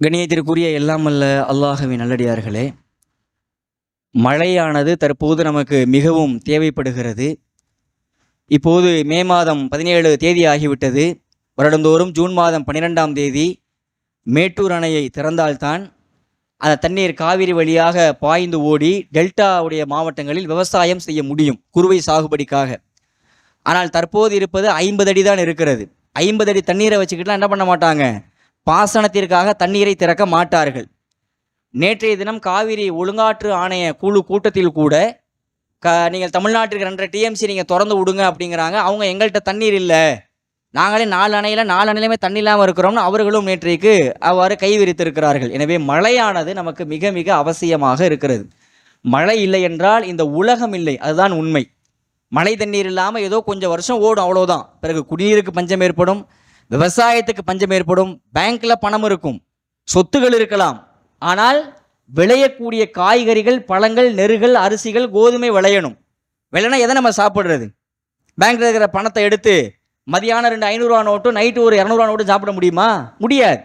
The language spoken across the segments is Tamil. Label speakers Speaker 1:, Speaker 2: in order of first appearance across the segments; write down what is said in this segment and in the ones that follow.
Speaker 1: கணியத்திற்குரிய எல்லாமல்ல அல்லாஹவின் நல்லடியார்களே மழையானது தற்போது நமக்கு மிகவும் தேவைப்படுகிறது. இப்போது மே மாதம் பதினேழு தேதி ஆகிவிட்டது. வருடந்தோறும் ஜூன் மாதம் பன்னிரெண்டாம் தேதி மேட்டூர் அணையை திறந்தால்தான் அந்த தண்ணீர் காவிரி வழியாக பாய்ந்து ஓடி டெல்டாவுடைய மாவட்டங்களில் விவசாயம் செய்ய முடியும் குறுவை சாகுபடிக்காக. ஆனால் தற்போது இருப்பது ஐம்பது அடி தான் இருக்கிறது. ஐம்பது அடி தண்ணீரை வச்சுக்கிட்டுலாம் என்ன பண்ண மாட்டாங்க? பாசனத்திற்காக தண்ணீரை திறக்க மாட்டார்கள். நேற்றைய தினம் காவிரி ஒழுங்காற்று ஆணைய குழு கூட்டத்தில் கூட க நீங்கள் தமிழ்நாட்டிற்கு ரெண்டரை டிஎம்சி நீங்கள் திறந்து விடுங்க அப்படிங்கிறாங்க. அவங்க எங்கள்கிட்ட தண்ணீர் இல்லை. நாங்களே நாலு அணையில் நாலு அணையிலுமே தண்ணி இல்லாமல் இருக்கிறோம்னு அவர்களும் நேற்றைக்கு அவ்வாறு கைவிரித்திருக்கிறார்கள் எனவே மழையானது நமக்கு மிக மிக அவசியமாக இருக்கிறது. மழை இல்லை என்றால் இந்த உலகம் இல்லை. அதுதான் உண்மை. மழை தண்ணீர் இல்லாமல் ஏதோ கொஞ்சம் வருஷம் ஓடும் அவ்வளோதான் பிறகு குடிநீருக்கு பஞ்சம் ஏற்படும். விவசாயத்துக்கு பஞ்சம் ஏற்படும். பேங்க்ல பணம் இருக்கும். சொத்துகள் இருக்கலாம். ஆனால் விளையக்கூடிய காய்கறிகள் பழங்கள் நெருகள் அரிசிகள் கோதுமை விளையணும். விளையினா எதை நம்ம சாப்பிட்றது? பேங்க்ல இருக்கிற பணத்தை எடுத்து மதியானம் ரெண்டு ஐநூறுரூவா நோட்டும் நைட்டு ஒரு இரநூறுவா நோட்டும் சாப்பிட முடியுமா? முடியாது.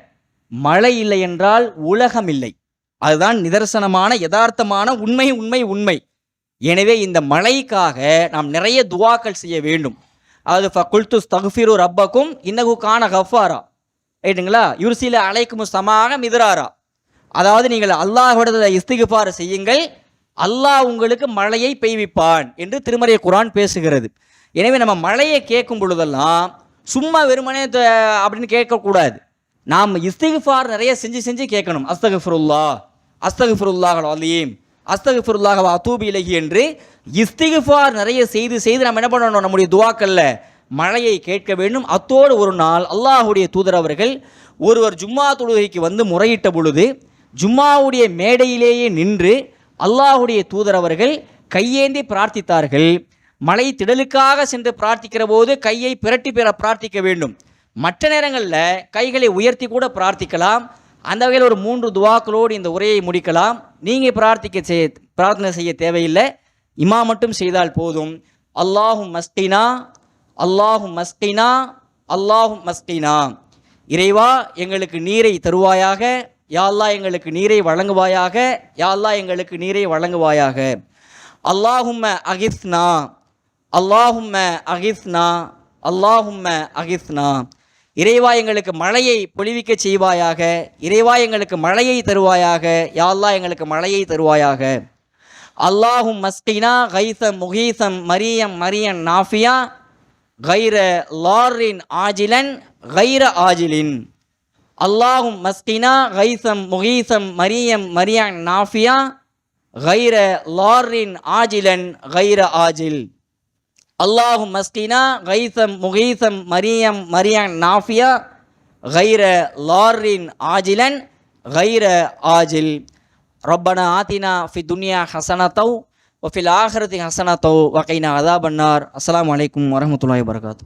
Speaker 1: மழை இல்லை என்றால் உலகம் இல்லை. அதுதான் நிதர்சனமான யதார்த்தமான உண்மை உண்மை உண்மை. எனவே இந்த மழைக்காக நாம் நிறைய துவாக்கள் செய்ய வேண்டும். அதாவது ஃபகுல்து ஸ்தகுஃபிரு ரப்பக்கும் இன்னகு கான கஃபாரா. ரைட்டுங்களா யுர்சில அலைக்கும் சமாக மிதராரா. அதாவது நீங்கள் அல்லாஹ்விடத்துல இஸ்திகுபார் செய்யுங்கள். அல்லாஹ் உங்களுக்கு மழையை பெய்விப்பான் என்று திருமறை குரான் பேசுகிறது. எனவே நம்ம மழையை கேட்கும் பொழுதெல்லாம் சும்மா வெறுமனே த- அப்படின்னு கேட்கக்கூடாது. நாம் இஸ்திகுஃபார் நிறைய செஞ்சு செஞ்சு கேட்கணும். அஸ்தகுஃபருல்லா அஸ்தகுஃபிருல்லாஹ் அலீம் அஸ்தகுஃபிருல்லாஹ் அத்தூபி இலகி என்று இஸ்திகுஃபார் நிறைய செய்து செய்து நம்ம என்ன பண்ணணும்? நம்முடைய துவாக்கல்ல மழையை கேட்க வேண்டும். அத்தோடு ஒரு நாள் அல்லாஹுடைய தூதர் அவர்கள் ஒருவர் ஜும்மா தொழுகைக்கு வந்து முறையிட்ட பொழுது ஜும்மாவுடைய மேடையிலேயே நின்று அல்லாஹுடைய தூதர் அவர்கள் கையேந்தி பிரார்த்தித்தார்கள். மழை திடலுக்காக சென்று பிரார்த்திக்கிற போது கையை பிரட்டி பெற பிரார்த்திக்க வேண்டும். மற்ற நேரங்களில் கைகளை உயர்த்தி கூட பிரார்த்திக்கலாம். அந்த வகையில் ஒரு மூன்று துவாக்களோடு இந்த உரையை முடிக்கலாம். நீங்கள் பிரார்த்திக்க செய்ய பிரார்த்தனை செய்ய தேவையில்லை. இமா மட்டும் செய்தால் போதும். அல்லாஹும் மஸ்கினா அல்லாஹும் மஸ்கினா அல்லாஹும் மஸ்கினா. இறைவா எங்களுக்கு நீரை தருவாயாக. யாழ்லா எங்களுக்கு நீரை வழங்குவாயாக. யாழ்லா எங்களுக்கு நீரை வழங்குவாயாக. அல்லாஹும்ம அகிஸ்னா அல்லாஹும்ம அகிஸ்னா அல்லாஹும்ம அகிஸ்னா. இறைவா எங்களுக்கு மழையை பொழிவிக்க செய்வாயாக இறைவா எங்களுக்கு மழையை தருவாயாக யாழ்லா எங்களுக்கு மழையை தருவாயாக. அல்லாஹும் மஸ்கினா கைசம் முகீசம் மரியம் மரியன் நாஃபியா கைர லாரின் ஆஜிலன் கைர ஆஜிலின். அல்லாஹும் மஸ்கினா கைசம் முகீசம் மரியம் மரியான் நாஃபியா கைர லாரின் ஆஜிலன் கைர ஆஜில். அல்லாஹும் மஸ்கினா கைசம் முகீசம் மரியம் மரியான் நாஃபியா கைர லாரின் ஆஜிலன் கைர ஆஜில் ربنا آتنا في الدنيا حسنة وفي الآخرة حسنة وقنا عذاب النار السلام عليكم ورحمة الله وبركاته